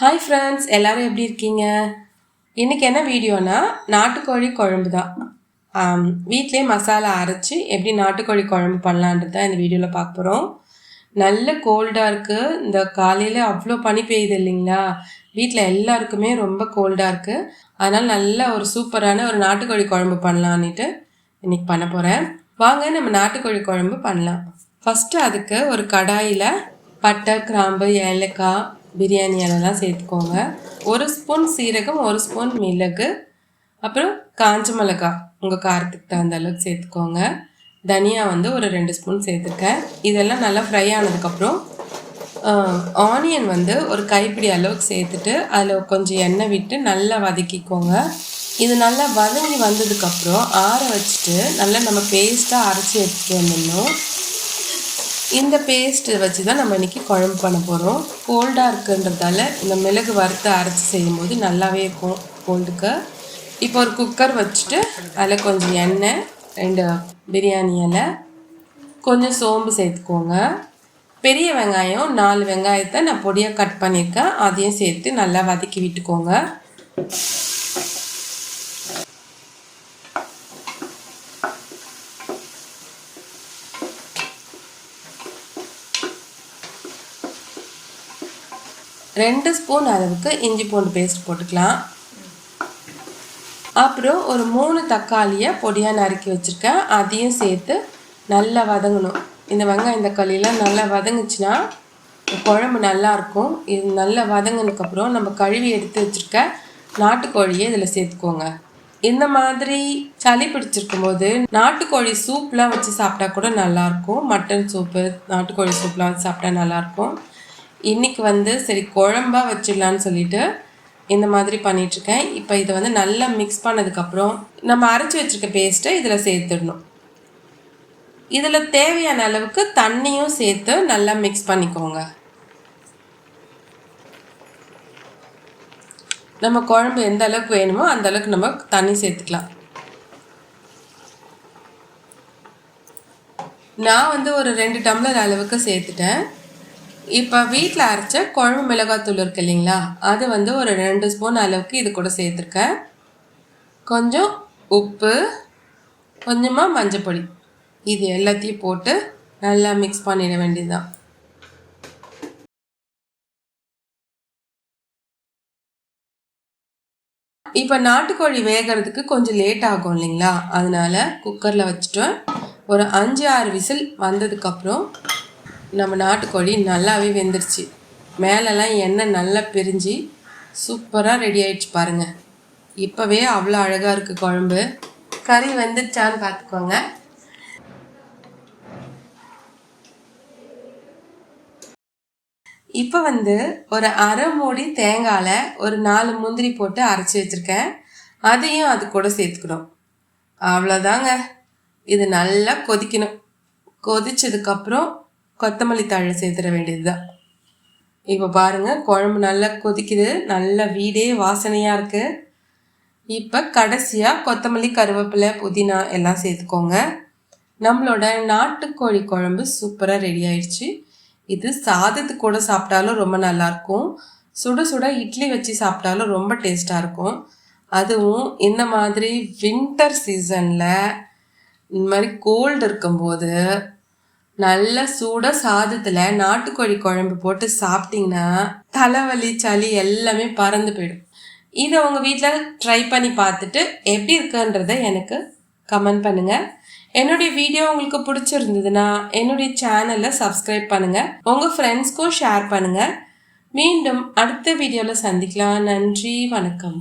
Hi friends எல்லோரும் எப்படி இருக்கீங்க? இன்னைக்கு என்ன வீடியோனா நாட்டுக்கோழி குழம்பு தான் ஆம், வீட்டிலே மசாலா அரைச்சி எப்படி நாட்டுக்கோழி குழம்பு பண்ணலான்றது தான் இந்த வீடியோவில் பார்க்க போகிறோம் நல்ல கோல்டாக இருக்குது இந்த காலையில் அவ்வளோ பனி பெய்யுது இல்லைங்களா? வீட்டில் எல்லாருக்குமே ரொம்ப கோல்டாக இருக்குது அதனால் நல்ல ஒரு சூப்பரான ஒரு நாட்டுக்கோழி குழம்பு பண்ணலான்னுட்டு இன்றைக்கி பண்ண போகிறேன் வாங்க நம்ம நாட்டுக்கோழி குழம்பு பண்ணலாம். ஃபஸ்ட்டு அதுக்கு ஒரு கடாயில் பட்டை கிராம்பு ஏலக்காய் பிரியாணி இலைலாம் சேர்த்துக்கோங்க. ஒரு ஸ்பூன் சீரகம் ஒரு ஸ்பூன் மிளகு அப்புறம் காஞ்ச மிளகா உங்கள் காரத்துக்கு தகுந்த அளவுக்கு சேர்த்துக்கோங்க. தனியா வந்து ஒரு ரெண்டு ஸ்பூன் சேர்த்துருக்கேன். இதெல்லாம் நல்லா ஃப்ரை ஆனதுக்கப்புறம் ஆனியன் வந்து ஒரு கைப்பிடி அளவுக்கு சேர்த்துட்டு அதில் கொஞ்சம் எண்ணெய் விட்டு நல்லா வதக்கிக்கோங்க. இது நல்லா வதங்கி வந்ததுக்கப்புறம் ஆற வச்சுட்டு நல்லா நம்ம பேஸ்ட்டாக அரைச்சி எடுத்துகிட்டு வந்துடணும். இந்த பேஸ்ட்டு வச்சு தான் நம்ம இன்றைக்கி குழம்பு பண்ண போகிறோம் கோல்டாக இருக்குன்றதால இந்த மிளகு வறுத்து அரைச்சி செய்யும்போது நல்லாவே இருக்கும் கோல்டுக்கு இப்போ ஒரு குக்கர் வச்சுட்டு அதில் கொஞ்சம் எண்ணெய் ரெண்டு பிரியாணி இலை கொஞ்சம் சோம்பு சேர்த்துக்கோங்க. பெரிய வெங்காயம் நாலு வெங்காயத்தை நான் பொடியாக கட் பண்ணியிருக்கேன். அதையும் சேர்த்து நல்லா வதக்கி விட்டுக்கோங்க. ரெண்டு ஸ்பூன் அளவுக்கு இஞ்சி பூண்டு பேஸ்ட் போட்டுக்கலாம். அப்புறம் ஒரு மூணு தக்காளியை பொடியாக நறுக்கி வச்சுருக்கேன். அதையும் சேர்த்து நல்லா வதங்கணும். இந்த வெங்காயம் தக்காளியெலாம் நல்லா வதங்குச்சுன்னா குழம்பு நல்லாயிருக்கும் இது நல்லா வதங்கினதுக்கப்புறம் நம்ம கழுவி எடுத்து வச்சுருக்க நாட்டுக்கோழியை இதில் சேர்த்துக்கோங்க. இந்த மாதிரி சளி பிடிச்சிருக்கும் போது நாட்டுக்கோழி சூப்லாம் வச்சு சாப்பிட்டா கூட நல்லாயிருக்கும் மட்டன் சூப்பு நாட்டுக்கோழி சூப்லாம் வச்சு சாப்பிட்டா நல்லாயிருக்கும் இன்றைக்கி வந்து சரி குழம்பாக வச்சிடலான்னு சொல்லிட்டு இந்த மாதிரி பண்ணிகிட்ருக்கேன் இப்போ இதை வந்து நல்லா மிக்ஸ் பண்ணதுக்கப்புறம் நம்ம அரைச்சி வச்சுருக்க பேஸ்ட்டை இதில் சேர்த்துடணும். இதில் தேவையான அளவுக்கு தண்ணியும் சேர்த்து நல்லா மிக்ஸ் பண்ணிக்கோங்க. நம்ம குழம்பு எந்த அளவுக்கு வேணுமோ அந்த அளவுக்கு நம்ம தண்ணி சேர்த்துக்கலாம். நான் வந்து ஒரு ரெண்டு டம்ளர் அளவுக்கு சேர்த்துட்டேன். இப்போ வீட்டில் அரைச்ச குழம்பு மிளகாத்தூள் இருக்கு இல்லைங்களா? அது வந்து ஒரு ரெண்டு ஸ்பூன் அளவுக்கு இது கூட சேர்த்துருக்கேன். கொஞ்சம் உப்பு கொஞ்சமாக மஞ்சப்பொடி. இது எல்லாத்தையும் போட்டு நல்லா மிக்ஸ் பண்ணிட வேண்டியதுதான். இப்போ நாட்டுக்கோழி வேகிறதுக்கு கொஞ்சம் லேட் ஆகும் இல்லைங்களா? அதனால குக்கரில் வச்சுட்டோம் ஒரு அஞ்சு ஆறு விசில் வந்ததுக்கப்புறம் நம்ம நாட்டுக்கோழி நல்லாவே வெந்துருச்சு. மேலெல்லாம் எண்ணெய் நல்லா பிரிஞ்சு சூப்பராக ரெடி ஆயிடுச்சு பாருங்க. இப்போவே அவ்வளோ அழகாக இருக்குது குழம்பு. கறி வெந்துருச்சான்னு பார்த்துக்கோங்க இப்போ வந்து ஒரு அரை மூடி தேங்காயில் ஒரு நாலு முந்திரி போட்டு அரைச்சி வச்சுருக்கேன். அதையும் அது கூட சேர்த்துக்கணும். அவ்வளோதாங்க இது நல்லா கொதிக்கணும். கொதிச்சதுக்கப்புறம் கொத்தமல்லி தழை சேர்த்துட வேண்டியது தான் இப்போ பாருங்கள் குழம்பு நல்லா கொதிக்குது. நல்ல வீடே வாசனையாக இருக்குது இப்போ கடைசியாக கொத்தமல்லி கருவேப்பிலை புதினா எல்லாம் சேர்த்துக்கோங்க. நம்மளோட நாட்டுக்கோழி குழம்பு சூப்பராக ரெடி ஆயிடுச்சு. இது சாதத்துக்கு கூட சாப்பிட்டாலும் ரொம்ப நல்லாயிருக்கும் சுட சுட இட்லி வச்சு சாப்பிட்டாலும் ரொம்ப டேஸ்ட்டாக இருக்கும். அதுவும் இந்த மாதிரி வின்டர் சீசனில் இந்த மாதிரி கோல்டு இருக்கும்போது நல்ல சூட சாதத்தில் நாட்டுக்கோழி குழம்பு போட்டு சாப்பிட்டிங்கன்னா தலைவலி சளி எல்லாமே பறந்து போயிடும். இதை உங்கள் வீட்டில் ட்ரை பண்ணி பார்த்துட்டு எப்படி இருக்குன்றதை எனக்கு கமெண்ட் பண்ணுங்கள் என்னுடைய வீடியோ உங்களுக்கு பிடிச்சிருந்ததுன்னா என்னுடைய சேனலை சப்ஸ்கிரைப் பண்ணுங்கள் உங்கள் ஃப்ரெண்ட்ஸ்க்கும் ஷேர் பண்ணுங்கள் மீண்டும் அடுத்த வீடியோவில் சந்திக்கலாம். நன்றி வணக்கம்.